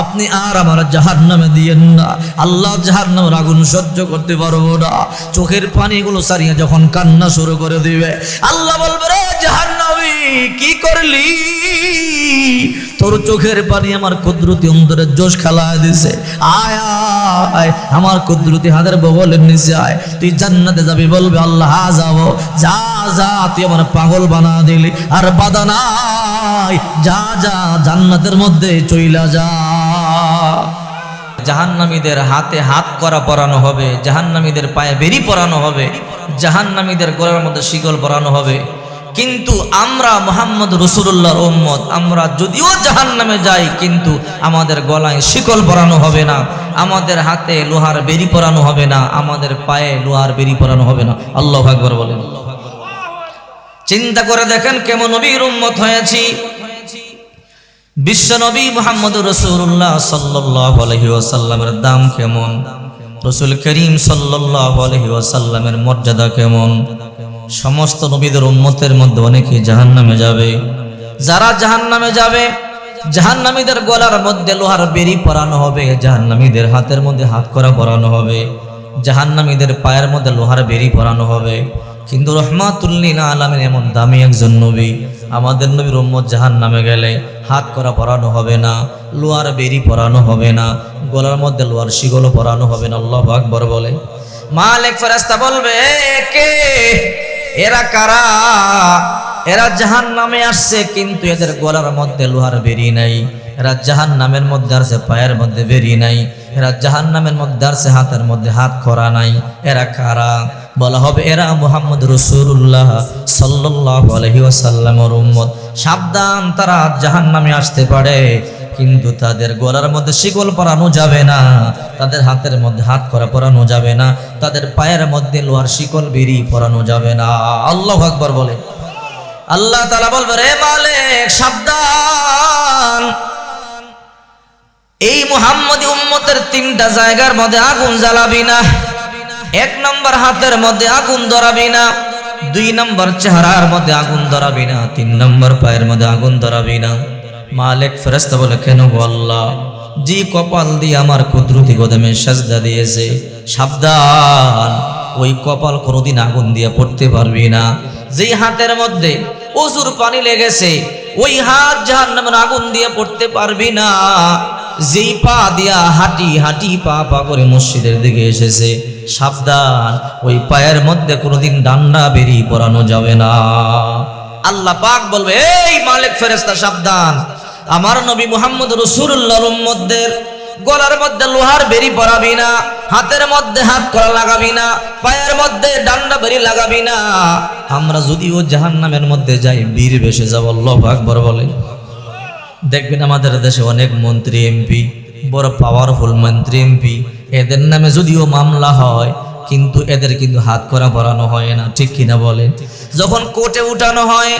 আপনি আর আমার জাহার নামে দিয়েন না। আল্লাহ জাহার নামের আগুন সহ্য করতে পারব না। চোখের পানিগুলো সারিয়ে যখন কান্না শুরু করে দিবে, আল্লাহ বলবে, রে জাহার কি করলি? তোর চোখের পানি আমার কুদরতি অন্তরের জোশ খেলায় দিছে। আয় আয়, আমার কুদরতি হাতের বগলের নিচে আয়। তুই জান্নাতে যাবি বলবে, আল্লাহ হা যাব। যা যা, তুই আমার পাগল বানা দিলি। আর বাধা নাই। যা যা, জান্নাতের মধ্যে চইলা যা। জাহান্নামীদের হাতে হাত করা পরানো হবে, জাহান্নামীদের পায়ে বেরি পরানো হবে, জাহান্নামীদের গলার মধ্যে শিকল পরানো হবে। কিন্তু আমরা মোহাম্মদ রসুল্লাহর ওম্মত আমরা যদিও জাহান নামে যাই, কিন্তু আমাদের গলায় শিকল পরানো হবে না, আমাদের হাতে লোহার বেরি পরানো হবে না, আমাদের পায়ে লোহার বেরি পরানো হবে না। আল্লাহ আকবর বলেন। চিন্তা করে দেখেন কেমন নবীর উম্মত হয়েছি। বিশ্ব নবী মোহাম্মদ রসুল্লাহ সাল্লাহ আলহি ওয়াসাল্লামের দাম কেমন? রসুল করিম সাল্লাহ আলহি ওয়াসাল্লামের মর্যাদা কেমন? সমস্ত নবীদের উম্মতের মধ্যে অনেকে জাহান নামে যাবে। যারা জাহান নামে যাবে, জাহান্নামীদের গলার মধ্যে লোহার বেরি পরানো হবে, জাহান্নামীদের হাতের মধ্যে হাত করা পরানো হবে, জাহান্নামীদের পায়ের মধ্যে লোহার বেরি পরানো হবে। কিন্তু রহমাতুল্লিন আলমের এমন দামি একজন নবী, আমাদের নবীর উম্মত জাহান নামে গেলে হাত করা পরানো হবে না, লোহার বেরি পরানো হবে না, গলার মধ্যে লোহার শিগলও পরানো হবে না, আল্লাহ আকবর বলে। মালিক ফেরাস্তা বলবে কে? এরা কারা? এরা জাহান নামে আসছে, কিন্তু এদের গলার মধ্যে লোহার বেরি নাই। এরা জাহান নামের মধ্যে আসছে, পায়ের মধ্যে বেরি নাই। এরা জাহান নামের মধ্যে আসছে, হাতের মধ্যে হাত খরা নাই। এরা কারা? বলা হবে এরা মুহাম্মদ রসুল্লাহ সাল্লাহ আলহি ওয়াসাল্লামর উম্মত। সাবধান, তারা জাহান নামে আসতে পারে। কিন্তু তাদের গলার মধ্যে শিকল পরানো যাবে না। তাদের হাতের মধ্যে হাত করা পরানো যাবে না। তাদের পায়ের মধ্যে লোহার শিকল বেরি পরানো যাবে না। আল্লাহ আকবর বলে। আল্লাহ তালা বলবে, রে মালিক, সাবধান। এই মুহাম্মদী উম্মতের তিনটা জায়গার মধ্যে আগুন জ্বালাবি না। এক নম্বর হাতের মধ্যে আগুন ধরাবি না। দুই নম্বর চেহারার মধ্যে আগুন ধরাবি না। তিন নম্বর পায়ের মধ্যে আগুন ধরাবি না। মালিক ফেরেস্তা বলে, কেন আল্লাহ? জি কপাল দিয়ে আমার কুদরতি গোদামে সাজদা দিয়েছে। সাবধান, ওই কপাল কোনোদিন আগুন দিয়ে পড়তে পারবি না। যেই হাতের মধ্যে অজুর পানি লেগেছে, ওই হাত জাহান নামের আগুন দিয়ে পড়তে পারবি না। যেই পা দিয়া হাঁটি হাঁটি পা পা করে মসজিদের দিকে এসেছে। সাবধান, ওই পায়ের মধ্যে কোনোদিন ডান্ডা বেরিয়ে পড়ানো যাবে না। আল্লাহ পাক বলবে, এই মালিক ফেরেস্তা সাবধান। আমার নবী মুহাম্মদ রসুল্লাহর উম্মতদের গলার মধ্যে লোহার বেরি পরাবি না, হাতের মধ্যে হাত করা লাগাবি না, পায়ের মধ্যে ডান্ডা বেরি লাগাবি না। আমরা যদিও জাহান নামের মধ্যে যাই, বীর বেশে যাব, আল্লাহ আকবর বলে দেখবেন আমাদের দেশে অনেক মন্ত্রী, এমপি, বড় পাওয়ারফুল মন্ত্রী, এমপি। এদের নামে যদিও মামলা হয়, কিন্তু এদের কিন্তু হাত করা পরানো হয় না, ঠিক কিনা বলেন? যখন কোর্টে উঠানো হয়,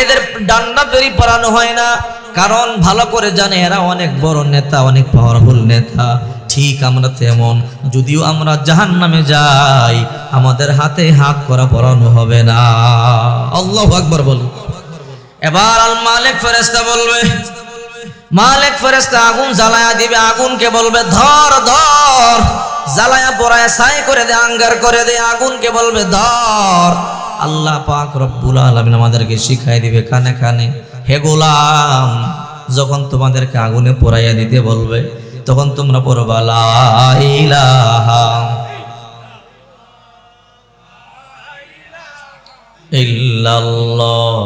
এদের ডান্ডা বেরি পরানো হয় না কারণ ভালো করে জানে, এরা অনেক বড় নেতা, অনেক পাওয়ারফুল নেতা। ঠিক আমরা তেমন, যদিও আমরা জাহান নামে যাই, আমাদের হাতে হাত করা পরানো হবে না। আল্লাহ আকবর বলুন। এবার আল মালিক ফেরেস্তা বলবে, মালিক ফেরেস্তা আগুন জ্বালায়া দিবে, আগুনকে বলবে, ধর ধর। জ্বালায়া পড়ায় ছাই করে দে, আঙ্গার করে দে, আগুনকে বলবে, ধর। আল্লাহ পাক রব্বুল আলামিন আমাদেরকে শিখাই দিবে, কানে কানে। হে গোলাম, যখন তোমাদেরকে আগুনে পোড়াইয়া দিতে বলবে, তখন তোমরা পড়বা, লা ইলাহা ইল্লাল্লাহ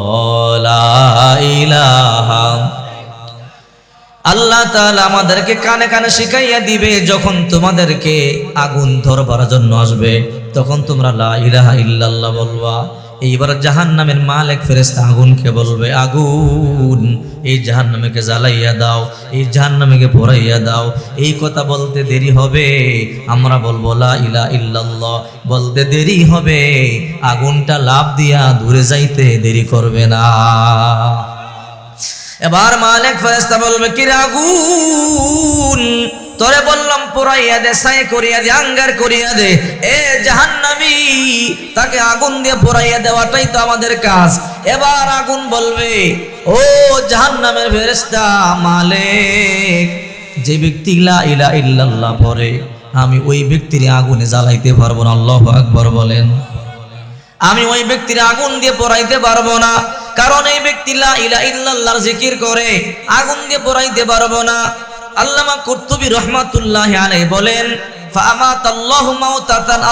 আল্লাহ তাআলা আমাদেরকে কানে কানে শিখাইয়া দিবে, যখন তোমাদেরকে আগুন ধরবার জন্য আসবে, তখন তোমরা লা ইলাহা ইল্লাল্লাহ বলবা। এইবার জাহান নামের মালিক ফেরেস্তা আগুনকে বলবে, আগুন, এই জাহান নামেকে জ্বালাইয়া দাও, এই জাহান নামেকে পড়াইয়া দাও। এই কথা বলতে দেরি হবে, আমরা বলব, লা ইলা ইল্লাল্লাহ। বলতে দেরি হবে, আগুনটা লাভ দিয়া দূরে যাইতে দেরি করবে না। এবার মালিক ফেরেস্তা বলবে কি আগুন তোরে বললাম, পুরাইয়া দে, সাই করিয়া দে, আঙ্গার করিয়া দে। এ জাহান্নামী, তাকে আগুন দিয়ে পুরাইয়া দেওয়াটাই তো আমাদের কাজ। এবার আগুন বলবে, ও জাহান্নামের ফেরেস্তা মালিক, যে ব্যক্তি লা ইলা ইল্লাল্লাহ পরে আমি ওই ব্যক্তির আগুনে জ্বালাইতে পারব না, আল্লাহ আকবর বলেন। আমি ওই ব্যক্তির আগুন দিয়ে পড়াইতে পারব না, কারণ এই ব্যক্তি লা ইলা ইল্লাল্লাহর জিকির করে, আগুন দিয়ে পড়াইতে পারব না। আল্লামা কুর্তুবী রহমাতুল্লাহ আলাই বলেন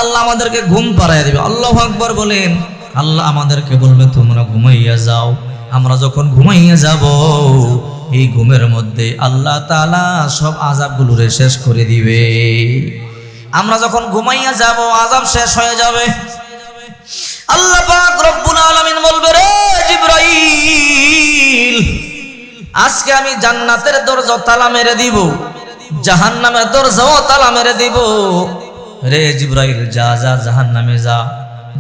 আল্লাহ আমাদেরকে ঘুম পাড়ায় দিবে। আল্লাহু আকবার বলেন, আল্লাহ আমাদেরকে বলবে, তোমরা ঘুমাইয়া যাও। আমরা যখন ঘুমাইয়া যাব, এই ঘুমের মধ্যে আল্লাহ তাআলা সব আযাবগুলোরে শেষ করে দিবে। আমরা যখন ঘুমাইয়া যাব, আযাব শেষ হয়ে যাবে। আল্লাহ পাক রব্বুল আলামিন বলবে, রে জিবরাইল আজকে আমি জান্নাতের দরজা তালা মেরে দিব জাহান জাহান্নামের দরজাও তালা মেরে দিব। রে জিবরাইল, যা যা, জাহান্নামে যা,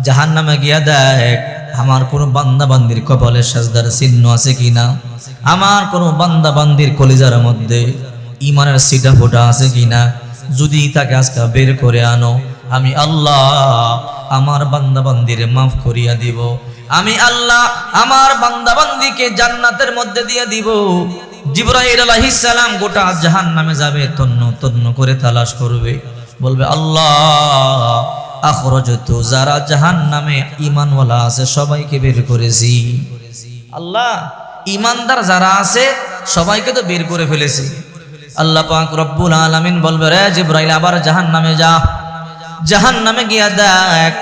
জাহান্নামে গিয়া দেখ, আমার কোনো বান্দা বান্দির কপালে সাজদার চিহ্ন আছে কিনা? আমার কোনো বান্দা বান্দির কলিজার মধ্যে ইমানের সিটা ফোটা আছে কিনা? যদি তাকে আজকে বের করে আনো, আমি আল্লাহ আমার বান্দা বান্দির মাফ করিয়া দিব। আমি আল্লাহ আমার বান্দাবান্দিকে জান্নাতের মধ্যে দিয়ে দিব। জিব্রাইল আলাইহিস সালাম গোটা জাহান নামে যাবে, তন্ন তন্ন করে তালাশ করবে। বলবে, আল্লাহ, আখরজতু যারা জাহান নামে ইমানওয়ালা আছে, সবাইকে বের করেছি। আল্লাহ ইমানদার যারা আছে, সবাইকে তো বের করে ফেলেছি। আল্লাহ পাক রব্বুল আলামিন বলবে, রে জিব্রাইল, আবার জাহান নামে যা। জাহান নামে গিয়া দেখ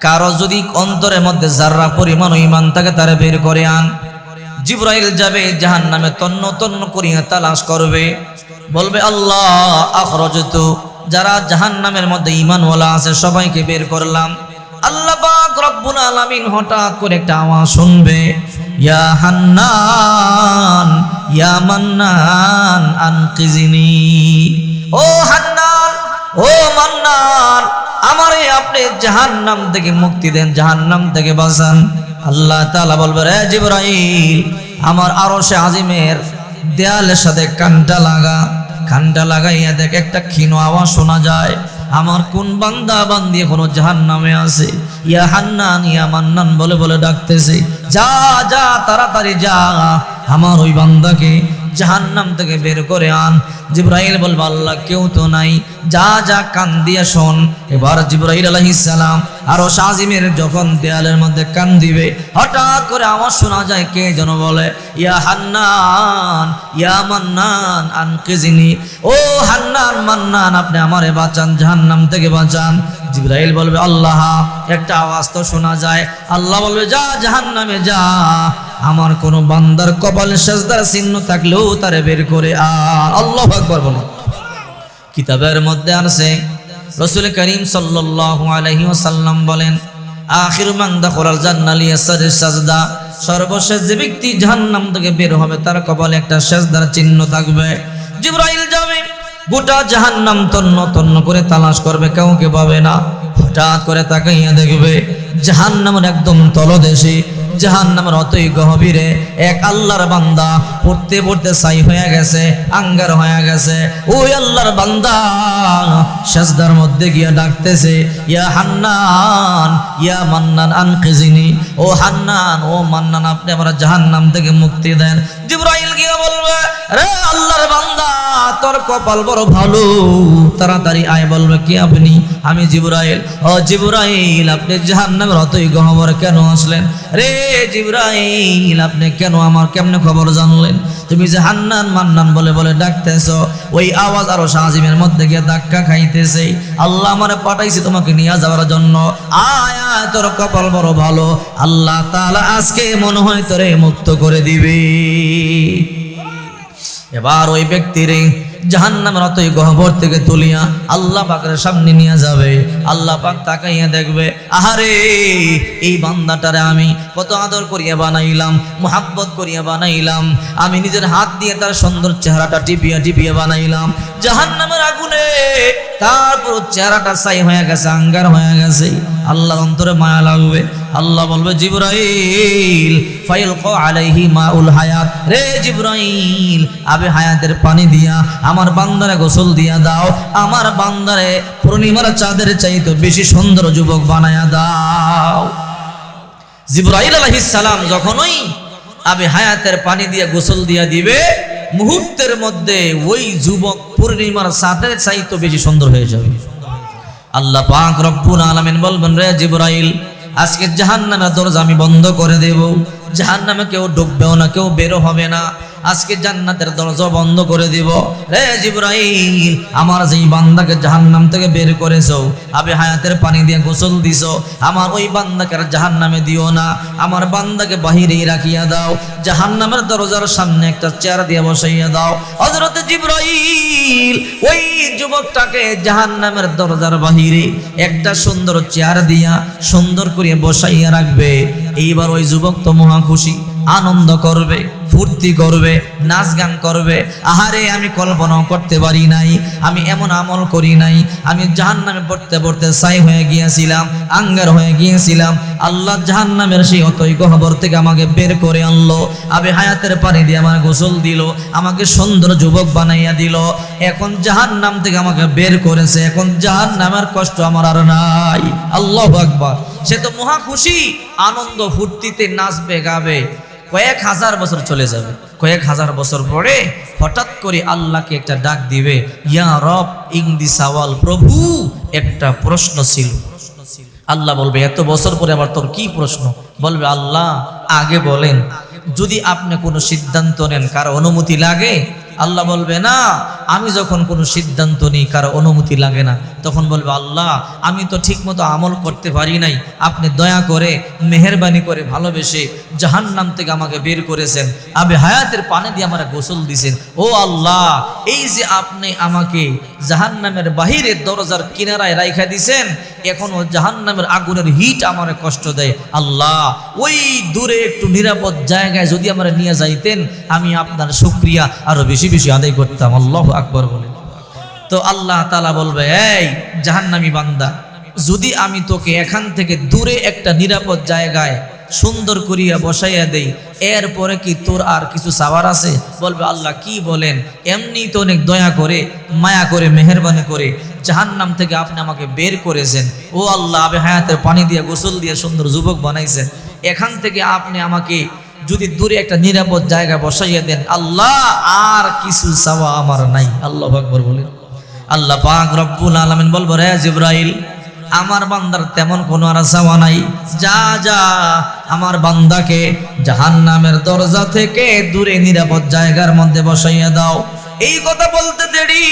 কারও যদি অন্তরের মধ্যে যার্রা পরিমাণ ইমান থাকে, তারে বের করে আন। জিব্রাইল যাবে জাহান নামে তন্ন তন্ন করিয়া তালাশ করবে। বলবে, আল্লাহ, আখরজতু, যারা জাহান নামের মধ্যে ইমানওয়ালা আছে, সবাইকে বের করলাম। আল্লাহ পাক রব্বুল আলামিন হঠাৎ করে একটা আওয়াজ শুনবে, ইয়া হান্নান, ইয়া মান্নান, আনকিজিনি। ও হান্নান, ও মান্নান আমারে আপনি জাহান নাম থেকে মুক্তি দেন জাহান নাম থেকে বাঁচান। আল্লাহ তালা বলবে, রে জিবরাইল, আমার আরশে আজিমের দেয়ালের সাথে কানটা লাগা। কানটা লাগাইয়া দেখ, একটা ক্ষীণ আওয়াজ শোনা যায়, আমার কোন বান্দা বান্দি এখনও জাহান নামে আছে? ইয়া হান্নান, ইয়া মান্নান, বলে বলে ডাকতেছে। যা যা, তাড়াতাড়ি যা, আমার ওই বান্দাকে জাহান্নাম থেকে বের করে আন। জিব্রাইল বলবে, আল্লাহ, কেউ তো নাই। যা যা কান দিয়া শোন। এবার জিব্রাইল সালাম আরও শাজিমের যখন দেয়ালের মধ্যে কান দিবে, হঠাৎ করে আওয়াজ শোনা যায়, কে যেন বলে, ইয়া হান্নান, ইয়া মান্নান, আনকিজিনি। ও হান্নান, মান্নান, আপনি আমারে বাঁচান, জাহান্নাম থেকে বাঁচান। জিব্রাইল বলবে, আল্লাহ, একটা আওয়াজ তো শোনা যায়। আল্লাহ বলবে, যা জাহান্নামে যা, আমার কোন বান্দার কপালে সেজদার চিহ্ন থাকলেও তারে বের করে আর আল্লাহ আকবার বলো কিতাবের মধ্যে আছে রসুল করিম সাল্লাল্লাহু আলাইহি ওয়াসাল্লাম বলেন, আখির মান দাখালাল জান্নাহ লিয়াসাদিস সাজদা, সর্বশেষ যে ব্যক্তি জাহান্নাম থেকে বের হবে তার কপালে একটা সেজদার চিহ্ন থাকবে। জিবরাইল যাবে গোটা জাহান্নাম তন্ন তন্ন করে তালাশ করবে কাউকে পাবে না। হঠাৎ করে তাকাইয়া দেখবে জাহান্নামের একদম তলদেশে জাহান নামের অতই গহবীরে এক আল্লাহর বান্দা পড়তে পড়তে সাই হয়ে গেছে, আঙ্গার হয়ে গেছে। ওই আল্লাহর বান্দা সাজদার মধ্যে গিয়া ডাকতেছে, ইয়া হান্নান, ইয়া মান্নান আনকিজিনি। ও হান্নান, ও মান্নান, আপনি আমার জাহান্নাম থেকে মুক্তি দেন। জিব্রাইল গিয়া বলবে, রে আল্লাহর বান্দা তোর কপাল বড় ভালো। তাড়াতাড়ি আয় বলবে কি আপনি? আমি জিব্রাইল। ও জিব্রাইল, আপনি জাহান্নামের অতই গহবর কেন আসলেন? রে জিব্রাইল, আপনি কেন আমার কেমনে খবর জানলেন? তুমি যে হান্নান মান্নান বলে বলে ডাকতেছ। ওই আওয়াজ আরও সাজিমের মধ্যে গিয়ে ধাক্কা খাইতেছে। আল্লাহ আমারে পাঠাইছে তোমাকে নিয়ে যাওয়ার জন্য। আয় আয়, তোর কপাল বড় ভালো। আল্লাহ তাআলা আজকে মনে হয় তোরে মুক্ত করে দিবে। এবার ওই ব্যক্তিরে জাহান্নামের অতই গহবর থেকে তুলিয়া আল্লাহ পাকের সামনে নিয়ে যাবে। আল্লাহ পাক তাকাইয়া দেখবে, আহারে, এই বান্দাটারে আমি কত আদর করিয়া বানাইলাম, মোহাব্বত করিয়া বানাইলাম, আমি নিজের হাত দিয়ে তার সুন্দর চেহারাটা টিপিয়া টিপিয়া বানাইলাম। জাহান্নামের আগুনে তারপর চেহারাটা সাই হয়ে গেছে, আঙ্গার হয়ে গেছে। আল্লাহ অন্তরে মায়া লাগবে। আল্লাহ বলবে, জিব্রাইল ফাইল ক আলাইহি মাউল হায়াত। রে জিব্রাইল, আবে হায়াতের পানি দিয়া, আমার বান্দারে গোসল দিয়া দাও। আমার বান্দারে পূর্ণিমার চাঁদের চাইতে বেশি সুন্দর যুবক বানায়া দাও। জিব্রাইল আলাইহিস সালাম যখনই আবে হায়াতের পানি দিয়ে গোসল দিয়া দিবে, মুহূর্তের মধ্যে ওই যুবক পূর্ণিমার সাথে চাইতো বেশি সুন্দর হয়ে যাবে। আল্লাহ পাক রব্বুল আলামিন বলবেন, রে জিবরাইল আজকে জাহান নামে দরজা আমি বন্ধ করে দেব। জাহান নামে কেউ ডুববেও না, কেউ বেরো হবে না। আজকে জান্নাতের দরজা বন্ধ করে দিব। রে জিবরাইল, আমার যেই বান্দাকে জাহান্নাম থেকে বের করেছ, আবে হায়াতের পানি দিয়ে গোসল দিছো, আমার ওই বান্দাকে আর জাহান্নামে দিও না। আমার বান্দাকে বাহিরেই রাখিয়া দাও, জাহান্নামের দরজার সামনে একটা চেয়ার দিয়ে বসাইয়া দাও। হযরত জিবরাইল, ওই যুবকটাকে জাহান্নামের দরজার বাহিরে একটা সুন্দর চেয়ার দিয়া সুন্দর করে বসাইয়া রাখবে। এইবার ওই যুবক তো মহা খুশি, আনন্দ করবে। ফুর্তি করবে, নাচ গান করবে। আহারে, আমি কল্পনাও করতে পারি নাই, আমি এমন আমল করি নাই। আমি জাহান নামে পড়তে পড়তে সাই হয়ে গিয়েছিলাম, আঙ্গার হয়ে গিয়েছিলাম। আল্লাহ জাহান নামের সেই অতই গহবর থেকে আমাকে বের করে আনলো। আবে হায়াতের পানি দিয়ে আমার গোসল দিল, আমাকে সুন্দর যুবক বানাইয়া দিল। এখন জাহান নাম থেকে আমাকে বের করেছে, এখন জাহান নামের কষ্ট আমার আর নাই। আল্লাহ আকবার। সে তো মহা খুশি, আনন্দ ফুর্তিতে নাচবে, গাবে। কয়েক হাজার বছর চলে যাবে। কয়েক হাজার বছর পরে হঠাৎ করে আল্লাহকে একটা ডাক দিবে, ইয়া রব ইংদি সাওয়াল, প্রভু! একটা প্রশ্ন ছিল। আল্লাহ বলবে, এত বছর পরে আবার তোর কি প্রশ্ন? বলবে, আল্লাহ, আগে বলেন, যদি আপনি কোনো সিদ্ধান্ত নেন, কার অনুমতি লাগে? আল্লাহ বলবে, না আমি যখন কোনো সিদ্ধান্ত নিই, কারও অনুমতি লাগে না, তখন বলবে, আল্লাহ, আমি তো ঠিকমতো আমল করতে পারি নাই। আপনি দয়া করে, মেহরবানি করে ভালোবেসে জাহান্নাম থেকে আমাকে বের করেছেন। আবে হায়াতের পানে দিয়ে আমার গোসল দিছেন। ও আল্লাহ, এই যে আপনি আমাকে জাহান্নামের বাহিরে দরজার কিনারায় রাইখা দিছেন, এখনও জাহান্নামের আগুনের হিট আমার কষ্ট দেয়। আল্লাহ, ওই দূরে একটু নিরাপদ জায়গায় যদি আমরা নিয়ে যাইতেন, আমি আপনার শুক্রিয়া আরও বেশি বেশি আদায় করতাম। আল্লাহ আকবর বলে তো আল্লাহ তালা বলবে, এই জাহান্নামি বান্দা, যদি আমি তোকে এখান থেকে দূরে একটা নিরাপদ জায়গায় সুন্দর করিয়া বসাইয়া দেই, এরপরে কি তোর আর কিছু সাবার আছে? বলবে, আল্লাহ কি বলেন এমনি তো অনেক দয়া করে, মায়া করে, মেহরবানি করে জাহান্নাম থেকে আপনি আমাকে বের করেছেন। ও আল্লাহ আবে হায়াতের পানি দিয়ে, গোসল দিয়ে সুন্দর যুবক বানাইছেন। এখান থেকে আপনি আমাকে যদি দূরে একটা নিরাপদ জায়গা বসাইয়া দেন, আল্লাহ, আর কিছু চাওয়া আমার নাই। আল্লাহ আকবর বলেন। আল্লাহ পাক রব্বুল আলামিন বলব, রে জিব্রাইল, আমার বান্দার তেমন কোনো আর চাওয়া নাই। যা যা, আমার বান্দাকে জাহান্নামের দরজা থেকে দূরে নিরাপদ জায়গার মধ্যে বসাইয়া দাও। এই কথা বলতে দেরি।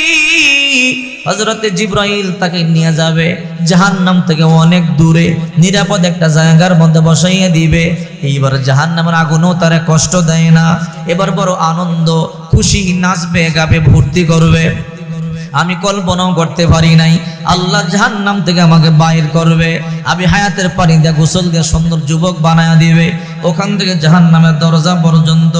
হজরতে জিব্রাইল তাকে নিয়ে যাবে, জাহান্নাম থেকে অনেক দূরে, নিরাপদ একটা জায়গার মধ্যে বসাইয়া দিবে। এইবার জাহান্নামের আগুনও তারা কষ্ট দেয় না। এবার বড় আনন্দ, খুশি, নাচবে, গাবে, ভর্তি করবে। আমি কল্পনাও করতে পারি নাই, আল্লাহ জাহান্নাম থেকে আমাকে বাইর করবে। আমি হায়াতের পানি দিয়ে গোসল দিয়ে সুন্দর যুবক বানায়া দিবে। ওখান থেকে জাহান্নামের দরজা পর্যন্ত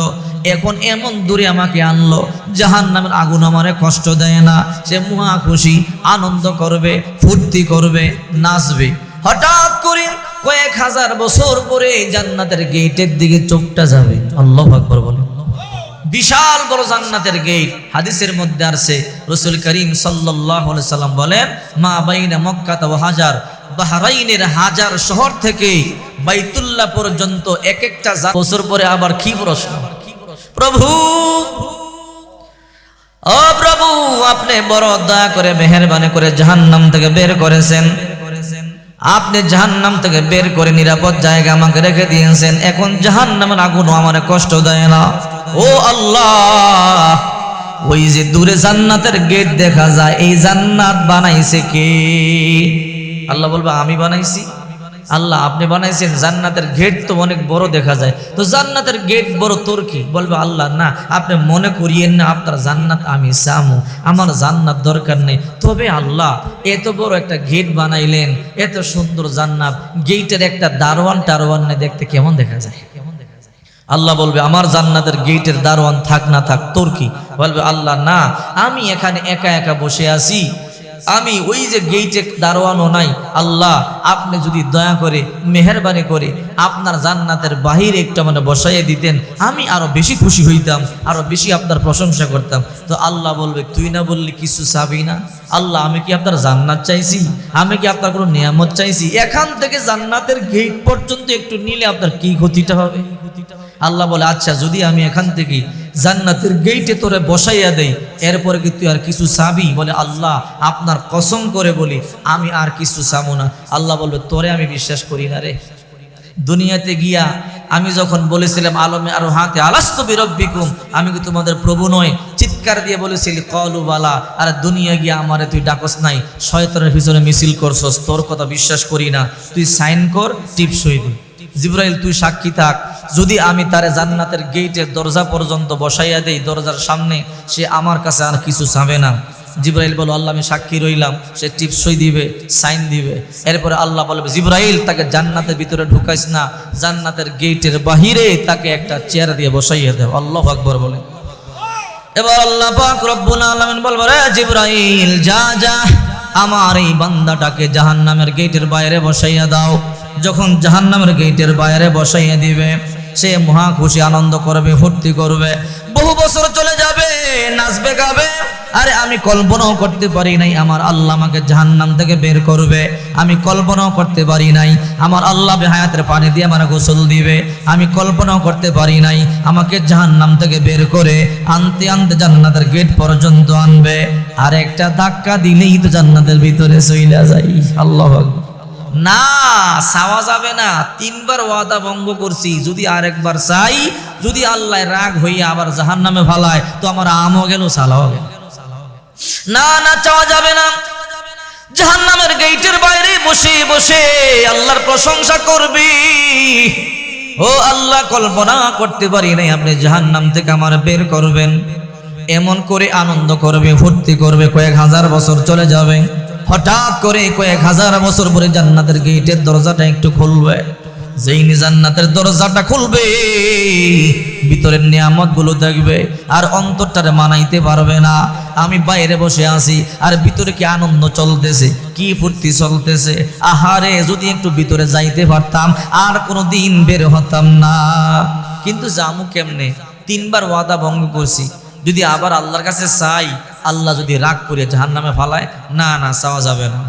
এখন এমন দূরে আমাকে আনলো জাহান নামের আগুন আমারে কষ্ট দেয় না। সে মহা খুশি, আনন্দ করবে, ফুর্তি করবে, নাচবে। হঠাৎ করে কয়েক হাজার বছর পরে জান্নাতের গেটের দিকে চোখটা যাবে। আল্লাহ আকবর বলে। বিশাল বড় জান্নাতের গেট। হাদিসের মধ্যে আসছে, রসুল করিম সাল্লাহ সাল্লাম বলেন, মা বাইনা মক্কা তো হাজার বাহরাইনের হাজার শহর থেকে বাইতুল্লাহ পর্যন্ত এক একটা বছর পরে আবার কি প্রশ্ন? প্রভু, ও প্রভু, আপনি বড় দয়া করে, মেহরবানি করে জাহান্নাম থেকে বের করেছেন। আপনি জাহান্নাম থেকে বের করে নিরাপদ জায়গা আমাকে রেখে দিয়েছেন। এখন জাহান্নামের আগুনও আমার কষ্ট দেয় না। ও আল্লাহ, ওই যে দূরে জান্নাতের গেট দেখা যায়, এই জান্নাত বানাইছে কে? আল্লাহ বলবে, আমি বানাইছি। আল্লাহ, আপনি বানাইছেন, জান্নাতের গেট তো অনেক বড় দেখা যায়। তো জান্নাতের গেট বড়, তোর কি? বলবে আল্লাহ, না, আপনি মনে করিয়েন না, আপনার জান্নাত আমি চামু। আমার জান্নাত দরকার নেই। তবে আল্লাহ, এত বড় একটা গেট বানাইলেন, এত সুন্দর জান্নাত গেটের একটা দারোয়ান টারোয়ান দেখতে কেমন দেখা যায়? আল্লাহ বলবে, আমার জান্নাতের গেটের দারোয়ান থাক না থাক, তোর কি? বলবে আল্লাহ, না, আমি এখানে একা একা বসে আছি আমি ওই যে গেইটে দারোয়ানো নাই, আল্লাহ, আপনি যদি দয়া করে, মেহরবানি করে আপনার জান্নাতের বাহিরে একটু মানে বসাইয়ে দিতেন, আমি আরও বেশি খুশি হইতাম, আরও বেশি আপনার প্রশংসা করতাম। তো আল্লাহ বলবে, তুই না বললি কিছু চাবি না? আল্লাহ, আমি কি আপনার জান্নাত চাইছি? আমি কি আপনার কোনো নিয়ামত চাইছি? এখান থেকে জান্নাতের গেইট পর্যন্ত একটু নিলে আপনার কি ক্ষতিটা হবে? আল্লাহ বলে আচ্ছা যদি আমি এখান থেকে জান্নাতের গেইটে তোরে বসাইয়া দেই, এরপরে কি তুই আর কিছু চাবি? বলে, আল্লাহ, আপনার কসম করে বলি, আমি আর কিছু চাবো না। আল্লাহ বলবে, তোরে আমি বিশ্বাস করি না রে। দুনিয়াতে গিয়া আমি যখন বলেছিলাম, আলমে আরও হাতে, আলাস্ত বিরব্বিকুম, আমি কি তোমাদের প্রভু নয় চিৎকার দিয়ে বলেছিলি, কলু বালা, আর দুনিয়া গিয়া আমারে তুই ডাকস নাই, শয়তানের পিছনে মিছিল করছস, তোর কথা বিশ্বাস করি না। তুই সাইন কর, টিপসই দি জিব্রাইল, তুই সাক্ষী থাক। যদি আমি তারে জান্নাতের গেটের দরজা পর্যন্ত বসাইয়া দেই, দরজার সামনে, সে আমার কাছে আর কিছু চাবে না। জিব্রাইল বলো আল্লাহ, আমি সাক্ষী রইলাম। সে টিপসই দিবে, সাইন দিবে। এরপরে আল্লাহ বলবে জিব্রাইল, তাকে জান্নাতের ভিতরে ঢুকাইস না। জান্নাতের গেটের বাহিরে তাকে একটা চেয়ার দিয়ে বসাইয়া দেব আল্লাহ আকবর বলে। এবার আল্লাহ পাক রব্বুল আলামিন বলব রে জিব্রাইল, যা যা। আমার এই বান্দাটাকে জাহান্নামের গেটের বাইরে বসাইয়া দাও। যখন জাহান্নামের গেটের বাইরে বসাইয়া দিবে, সে মহা খুশি, আনন্দ করবে, ফুর্তি করবে। বহু বছর চলে যাবে, নাচবে, গাবে। আরে আমি কল্পনাও করতে পারি নাই, আমার আল্লাহ আমাকে জাহান্নাম থেকে বের করবে। আমি কল্পনাও করতে পারি নাই, আমার আল্লাহ হায়াতের পানি দিয়ে আমার গোসল দিবে। আমি কল্পনাও করতে পারি নাই, আমাকে জাহান্নাম থেকে বের করে আনতে আনতে জান্নাতের গেট পর্যন্ত আনবে। আর একটা ধাক্কা দিলেই তো জান্নাতের ভিতরে চইলা যাই আল্লাহ। না, চাওয়া যাবে না। তিনবার ওয়াদা ভঙ্গ করছি, যদি আরেকবার চাই, যদি আল্লাহ রাগ হইয়া আবার জাহান নামে ফালায়, তো আমার আমও গেল, সালাও গেল। না না, চাওয়া যাবে না। জাহান্নামের গেটের বাইরে বসে বসে আল্লাহর প্রশংসা করবি। ও আল্লাহ, কল্পনা করতে পারি নাই আপনি জাহান্নাম থেকে আমার বের করবেন। এমন করে আনন্দ করবে, ফুর্তি করবে, কয়েক হাজার বছর চলে যাবে। হঠাৎ করে কয়েক হাজার বছর পরে জান্নাতের গেটের দরজাটা একটু খুলবে। যেই জান্নাতের দরজাটা খুলবে, ভিতরের নিয়ামতগুলো দেখবে, আর অন্তরটারে মানাইতে পারবে না। আমি বাইরে বসে আছি, আর ভিতরে কি আনন্দ চলতেছে, কি ফুর্তি চলতেছে। আহারে, যদি একটু ভিতরে যাইতে পারতাম, আর কোনো দিন বের হতাম না। কিন্তু জামু কেমনে? তিনবার ওয়াদা ভঙ্গ করছি। যদি আবার আল্লাহর কাছে চাই আল্লাহ যদি রাগ করে জাহান নামে ফালায়, না না, চাওয়া যাবে না।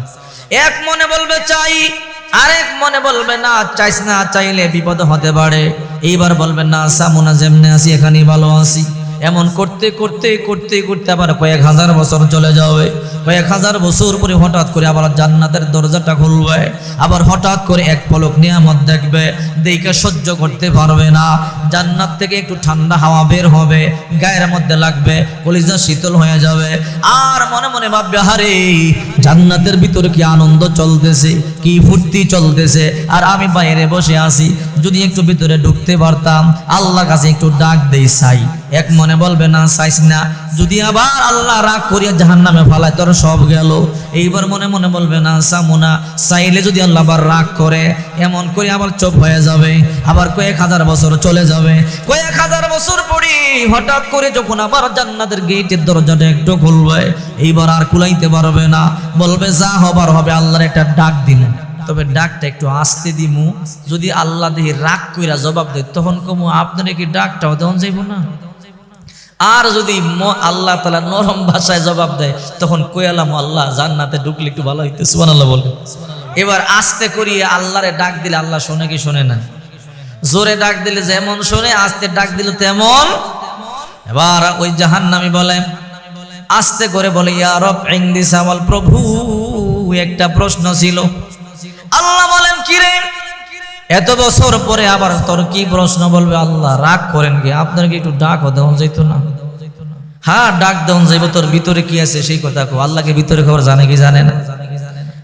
এক মনে বলবে, চাই। আরেক মনে বলবে, না, চাইস না, চাইলে বিপদ হতে পারে। এইবার বলবে, না, সামুনা যেমনে আসি এখানেই ভালো আছি। এমন করতে করতে করতে করতে আবার কয়েক হাজার বছর চলে যাবে। কয়েক হাজার বছর পরে হঠাৎ করে আবার জান্নাতের দরজাটা খুলবে। আবার হঠাৎ করে এক পলক নিয়ামত দেখবে, দেখে সহ্য করতে পারবে না। জান্নাত থেকে একটু ঠান্ডা হাওয়া বের হবে, গায়ের মধ্যে লাগবে, কলিজা শীতল হয়ে যাবে। আর মনে মনে ভাববে হারে জান্নাতের ভিতরে কি আনন্দ চলতেছে? কি ফুর্তি চলতেছে? আর আমি বাইরে বসে আছি, যদি একটু ভিতরে ঢুকতে পারতাম, আল্লাহর কাছে একটু ডাক দেই চাই এক মনে বলবে, না চাইস না। যদি আবার আল্লাহ রাগ করিয়া জাহান নামে তোর সব গেল। এইবার মনে মনে বলবে, না সামুনা। চাইলে যদি আল্লাহ আবার রাগ করে, এমন করে আবার চোপ হয়ে যাবে। আবার কয়েক হাজার বছর চলে যাবে। কয়েক হাজার বছর পরে হঠাৎ করে যখন আবার জান্নাতের গেটের দরজাটা একটু খুলবে, এইবার আর কুলাইতে পারবে না। বলবে, যা হবার হবে, আল্লাহর একটা ডাক দিলেন। তবে ডাকটা একটু আসতে দিমু। যদি আল্লাহ দেহি রাগ কইরা জবাব দেয়, তখন কমু, আপনার কি ডাকটাও তখন যাইব না? আর যদি আল্লাহ তালা নরম ভাষায় জবাব দেয়, তখন কয়ালাম আল্লাহ, জান্নাতে ঢুকলে একটু ভালো হইতে। সুবান আল্লাহ বলে এবার আস্তে করিয়ে আল্লাহরে ডাক দিলে আল্লাহ শোনে কি শোনে না? জোরে ডাক দিলে যেমন শোনে, আস্তে ডাক দিলে তেমন। এবার ওই জাহান্নামি বলে আস্তে করে বলে প্রভু। একটা প্রশ্ন ছিল। আল্লাহ বলেন, কি রে? এত বছর পরে আবার তোর কি প্রশ্ন? বলবে, আল্লাহ, রাগ করেন কি আপনার কি একটু ডাক দেওয়া যাইতো না? হ্যাঁ ডাক দেওয়া যাইব, তোর ভিতরে কি আছে সেই কথা কো আল্লাহকে ভিতরে খবর জানে কি জানে না?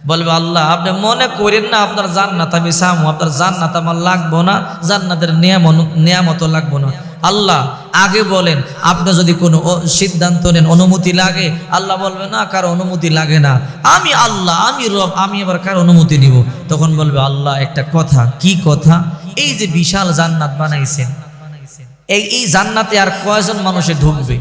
বলবে, আল্লাহ, আপনি মনে করেন না, আপনার জান্নাত আমি সামু আপনার জান্নাত আমার লাগবো না, জান্নাতের নিয়াম নিয়ামত লাগবো না। আল্লাহ আগে বলেন, আপনি যদি কোনো সিদ্ধান্ত নেন, অনুমতি লাগে, আল্লাহ বলবে, না, কার অনুমতি লাগে না। আমি আল্লাহ, আমি রব, আমি এবার কার অনুমতি নিব? তখন বলবে, আল্লাহ, একটা কথা। কি কথা? এই যে বিশাল জান্নাত বানাইছেন। এই এই জান্নাতে আর কয়জন মানুষে ঢুকবে?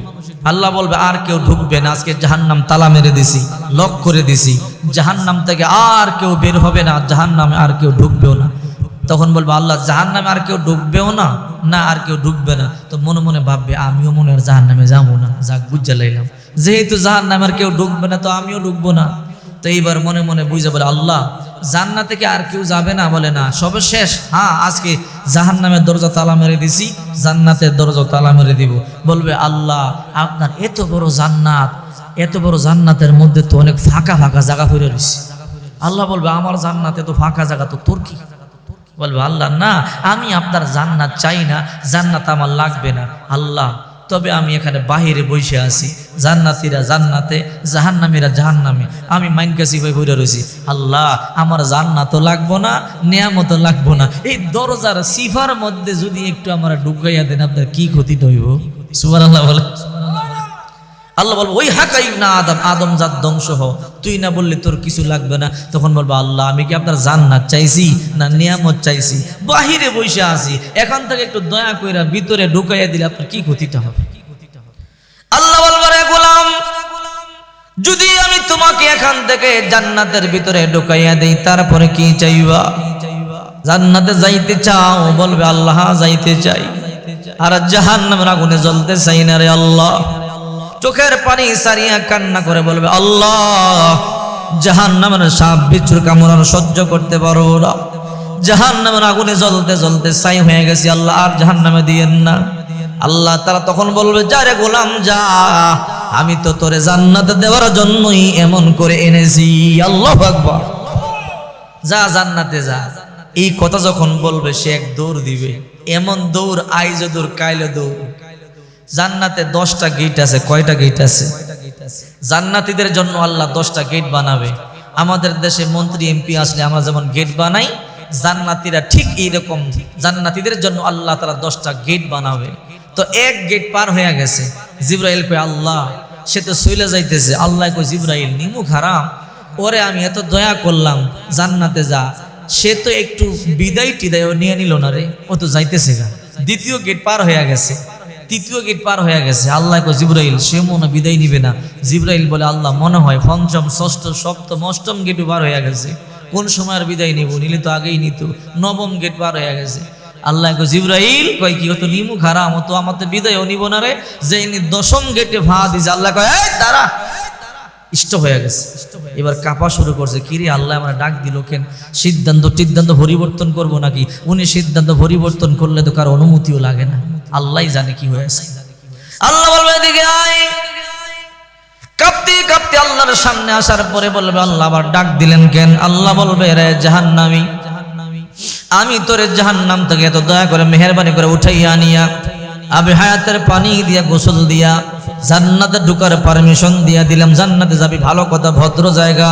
আল্লাহ বলবে, আর কেউ ঢুকবে না, আজকে জাহান্নাম তালা মেরে দিছি, লক করে দিছি। জাহান্নাম থেকে আর কেউ বের হবে না, জাহান্নামে আর কেউ ঢুকবেও না। তখন বলবে, আল্লাহ, জাহান্নামে আর কেউ ঢুকবেও না না আর কেউ ঢুকবে না। তো মনে মনে ভাববে, আমিও মনে হয় জাহান্নামে যাব না, যাক, বুঝে লাইলাম। যেহেতু জাহান্নামে আর কেউ ঢুকবে না, তো আমিও ঢুকবো না। তো এইবার মনে মনে বুঝে বলে, আল্লাহ, জান্নাতে থেকে আর কেউ যাবে না বলে না, সবে শেষ। হ্যাঁ আজকে জাহান নামের দরজা তালা মেরে দিছি, জান্নাতের দরজা তালা মেরে দিব। বলবে, আল্লাহ, আপনার এত বড় জান্নাত, এত বড় জান্নাতের মধ্যে তো অনেক ফাঁকা ফাঁকা জায়গা পড়ে রয়েছে। আল্লাহ বলবে, আমার জান্নাতে তো ফাঁকা জায়গা, তো তোর কি? বলবে, আল্লাহ, না, আমি আপনার জান্নাত চাই না, জান্নাত আমার লাগবে না। আল্লাহ, তবে আমি এখানে বাহিরে বসে আছি, জান্নাতিরা জান্নাতে, জাহান্নামীরা জাহান্নামে। আমি মাইন কাছি হয়ে ঘুরে রয়েছি। আল্লাহ, আমার জান্নাতও লাগবো না, নিয়ামতও লাগবো না। এই দরজার সিফার মধ্যে যদি একটু আমরা ঢুকাইয়া দেন, আপনার কি ক্ষতি হইব? সুবার আল্লাহ বলে আল্লাহ বলব, ওই হাকাই না আদম আদম জাত ধ্বংস হ। তুই না বললে তোর কিছু লাগবে না। তখন বলব, আল্লাহ, আমি কি আপনার জান্নাত চাইছি না নিয়ামত চাইছি? বাহিরে বসে আছি। এখান থেকে একটু দয়া কইরা ভিতরে ঢুকাইয়া দিলে আপনার কি ক্ষতিটা হবে? আল্লাহ বলব রে গোলাম, যদি আমি তোমাকে এখান থেকে জান্নাতের ভিতরে ঢুকাইয়া দেই, তারপরে কি চাইবা? জান্নাতে যাইতে চাও, বলবে, আল্লাহ, যাইতে চাই। আর জাহান্নামের আগুনে জ্বলতে চাই না রে আল্লাহ। চোখের পানি সারিয়া কান্না করে বলবে, আল্লাহ জাহান নামের সাপ বিচ্ছুর কামড় সহ্য করতে পারো না। জাহান নামের আগুনে জ্বলতে জ্বলতে সাই হয়ে গেছি, আল্লাহ, আর জাহান নামে দিয়েন না। আল্লাহ তারা তখন বলবে, যা রে গোলাম, যা। আমি তো তোরে জান্নাতে দেওয়ার জন্যই এমন করে এনেছি। আল্লাহ আকবার। যা জান্নাতে যা। এই কথা যখন বলবে, সে এক দৌড় দিবে। এমন দৌড়, আইজ দৌড়, কাইলে দৌড়। জান্নাতে দশটা গেট আছে, কয়টা গেট আছে? জান্নাতীদের জন্য আল্লাহ দশটা গেট বানাবে। আমাদের দেশে মন্ত্রী এমপি আসলে আমরা যেমন গেট বানাই, জান্নাতীরা ঠিক এইরকম, জান্নাতীদের জন্য আল্লাহ তারা দশটা গেট বানাবে। তো এক গেট পার হয়ে গেছে। জিব্রাইল কয়, আল্লাহ, সে তো সইলে যাইতেছে। আল্লাহ কয়, জিব্রাইল নিমুখ হারাম ওরে আমি এত দয়া করলাম, জান্নাতে যা। সে তো একটু বিদায় টিদায় নিয়ে নিল না রে, ও তো যাইতেছে গা। দ্বিতীয় গেট পার হয়ে গেছে। তৃতীয় গেট পার হয়ে গেছে। আল্লাহ জিব্রাইল, সে মনে বিদায় নিবে না। জিব্রাইল বলে, আল্লাহ, মনে হয় পঞ্চম, ষষ্ঠ, সপ্তম, অষ্টম গেট পার হয়ে গেছে। কোন সময় আর বিদায় নিব? নিলে তো আগেই নিত। নবম গেট পার হয়ে গেছে। আল্লাহ জিব্রাইল, কয় কি তো নিমু খারাম তো আমার তো বিদায়ও নিব না রে। যে দশম গেটে ভা দিছে, আল্লাহ কয় দাঁড়া। ইষ্ট হয়ে গেছে। এবার কাপা শুরু করছে কিরে আল্লাহ আমার ডাক দিল কেন? সিদ্ধান্ত সিদ্ধান্ত পরিবর্তন করব নাকি? উনি সিদ্ধান্ত পরিবর্তন করলে তো কারও অনুমতিও লাগে না। আল্লাহ জানে কি হয়েছে আল্লাহ বলবে, এদিকে কাঁপতে কাঁপতে আল্লাহর সামনে আসার পরে বলবে, আল্লাহ আবার ডাক দিলেন কেন? আল্লাহ বলবে রে জাহান্নামী, আমি তোরে জাহান্নাম থেকে এত দয়া করে, মেহরবানি করে উঠাইয়া আনিয়া, আবে হায়াতের পানি দিয়া গোসল দিয়া, জান্নাতে ঢুকার পারমিশন দিয়া দিলাম। জান্নাতে যাবি ভালো কথা, ভদ্র জায়গা।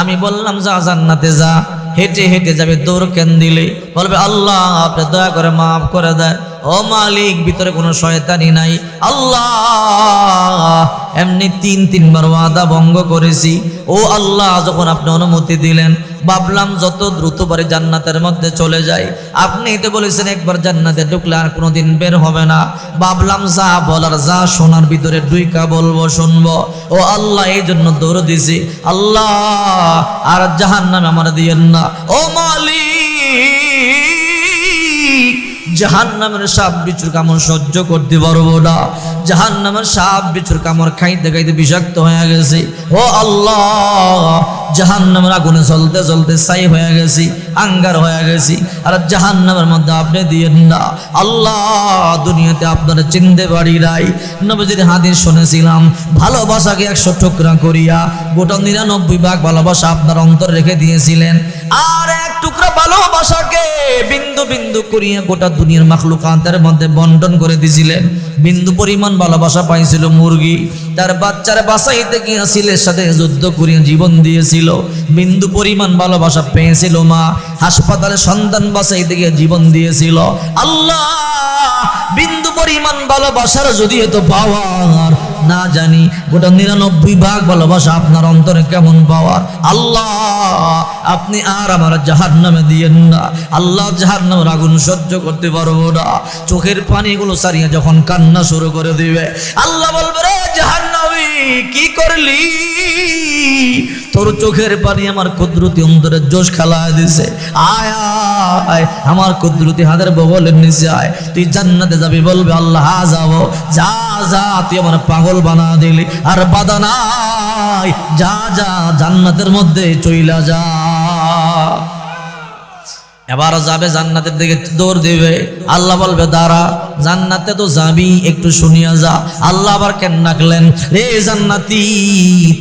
আমি বললাম, যা জান্নাতে যা। হেঁটে হেঁটে যাবে দৌড় কেন দিলে? বলবে, আল্লাহ, আপনি দয়া করে মাফ করে দেয়। ও মালিক, ভিতরে কোনো শয়তানি নাই। আল্লাহ, এমনি তিন, তিনবার ওয়াদা ভঙ্গ করেছি। ও আল্লাহ, যখন আপনি অনুমতি দিলেন, ভাবলাম যত দ্রুত পারে জান্নাতের মধ্যে চলে যাই। আপনি তো বলেছেন, একবার জান্নাতে ঢুকলে আর কোনোদিন বের হবে না। ভাবলাম, যা বলার, যা শোনার ভিতরে দুইকা বলব, শুনব। ও আল্লাহ, এই জন্য দৌড় দিছি। আল্লাহ, আর জাহান নামে আমার দিয়েন না। ও মালিক জাহান নামের সাপ বিচুর কামড় সহ্য করতে পারব না। জাহান নামের সাপ বিচুর কামড় খাইতে খাইতে বিষাক্ত হয়ে গেছে। ও আল্লাহ জাহান নামের আগুনে চলতে চলতে সাই হয়ে গেছি, আঙ্গার হয়ে গেছি। আর জাহান নামের মধ্যে আপনি দিয়েন না। আল্লাহ, দুনিয়াতে আপনারা চিনতে পারি নাই। নবজির হাদিস শুনেছিলাম, ভালোবাসাকে একশো টুকরা করিয়া গোটা নিরানব্বই ভাগ ভালোবাসা আপনার অন্তর রেখে দিয়েছিলেন। আর এক টুকরা ভালোবাসাকে বিন্দু বিন্দু করিয়া গোটা দুনিয়ার মাখলুকান্তের মধ্যে বন্টন করে দিয়েছিলেন বিন্দু পরিমাণ ভালোবাসা পাইছিল মুরগি। তার বাচ্চার বাসাইতে গিয়া ছেলের সাথে যুদ্ধ করিয়া জীবন দিয়েছিল। বিন্দু পরিমাণ ভালোবাসা পেয়েছিল মা। হাসপাতালে সন্তান বাসাইতে গিয়ে জীবন দিয়েছিল। আল্লাহ, বিন্দু পরিমাণ ভালোবাসার যদি এত পাওয়ার না জানি। গোটা নিরানব্বই ভাগ ভালোবাসা আপনার অন্তরে কেমন পাওয়ার? আল্লাহ, আপনি আর আমার জাহার নামে দিয়েন না। আল্লাহ জাহার নামের আগুন সহ্য করতে পারব না। চোখের পানিগুলো সারিয়ে যখন কান্না শুরু করে দিবে, আল্লাহ বলবে, রে জাহার কি করলি? তোর চোখের পানি আমার কুদরতি অন্তরে জোশ খেলা দিছে। আয় আয়, আমার কুদরতি হাতের বগলের নিচে আয়। তুই জান্নাতে যাবি বলবে, আল্লাহ যাব। যা যা, তুই আমার পাগল বানা দিলি। আর বাধা নাই। যা যা, জান্নাতের মধ্যে চইলা যা। এবার যাবে জান্নাতের দিকে দৌড় দিবে। আল্লাহ বলবে, দাঁড়া, জান্নাতে তো যাবি, একটু শুনিয়া যা। আল্লাহ আবার কেন ডাকলেন রে জান্নাতি,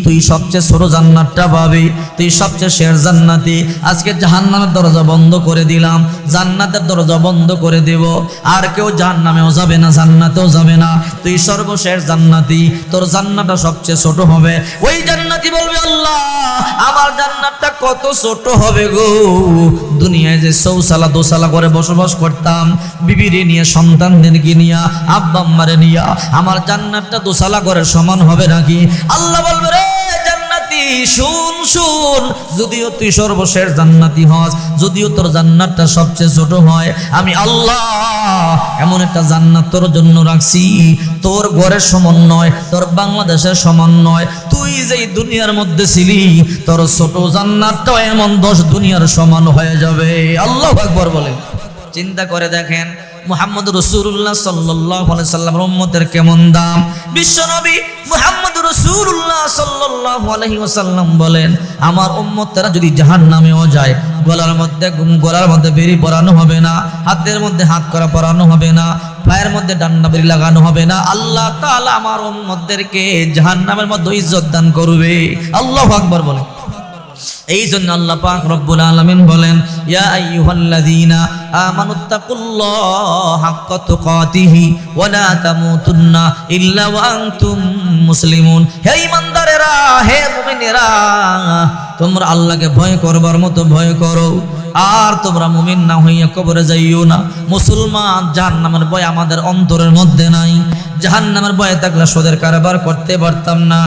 তুই সবচেয়ে ছোট জান্নাতটা পাবি, তুই সবচেয়ে শের জান্নাতি। আজকে জাহান্নামের দরজা বন্ধ করে দিলাম, জান্নাতের দরজা বন্ধ করে দেব। আর কেউ জাহান্নামেও যাবে না, জান্নাতেও যাবে না। তুই সর্বশেষ জান্নাতি, তোর জান্নাতটা সবচেয়ে ছোট হবে। ওই জান্নাতি বলবে, আল্লাহ, আমার জান্নাতটা কত ছোট হবে গো। দুনিয়ায় যে সৌসালা দোসালা করে বসবাস করতাম, বিবিরে নিয়ে, সন্তানদেরকে নিয়ে, আব্বা মারে নিয়া, আমার জান্নাতটা দোসালা করে সমান হবে নাকি? আল্লাহ বলবে, রে জান্নাতি, শুন শুন। যদিও তুই সর্বশেষ জান্নাতি হস, যদিও তোর জান্নাতটা সবচেয়ে ছোট হয়, আমি আল্লাহ এমন একটা জান্নাত তোর জন্য রাখছি। তোর ঘরের সমান নয়, তোর বাংলাদেশের সমান নয়। তুই যেই দুনিয়ার মধ্যে ছিলি, তোর ছোট জান্নাতটাও এমন দশ দুনিয়ার সমান হয়ে যাবে। আল্লাহ আকবর বলে চিন্তা করে দেখেন মুহাম্মদ রসুল্লাহ সাল্লাহ সাল্লাম রহমতের কেমন দাম? বিশ্বনবী মুহাম্মদ রসুল্লাহ সাল্লাহ আলহি ওসাল্লাম বলেন, আমার উম্মতেরা যদি জাহান নামেও যায়, গলার মধ্যে গলার মধ্যে বেরি পরানো হবে না, হাতের মধ্যে হাত করা পরানো হবে না, পায়ের মধ্যে ডান্ডা বেরি লাগানো হবে না, আল্লাহ তাআলা আমার উম্মতদেরকে জাহান নামের মধ্যে ইজ্জত দান করবে। আল্লাহ আকবর বলে এই জন্য আল্লাহ পাক রব্বুল আলামিন বলেন, ইয়া আইয়ুহাল্লাযীনা আমানুত্তাকুল্লাহ হাক্কা তুকাতিহি ওয়া লা তামুতুন্না ইল্লা ওয়া আনতুম মুসলিমুন। হে ঈমানদারেরা, হে মুমিনেরা, তোমরা আল্লাহকে ভয় করবার মতো ভয় করো। আর তোমরা মুমিন না হইয়া কবরে যাইও না। মুসলমান জাহান্নামের ভয় আমাদের অন্তরের মধ্যে নাই। জাহান্নামের ভয়ে থাকলে সোদের কারবার করতে পারতাম না।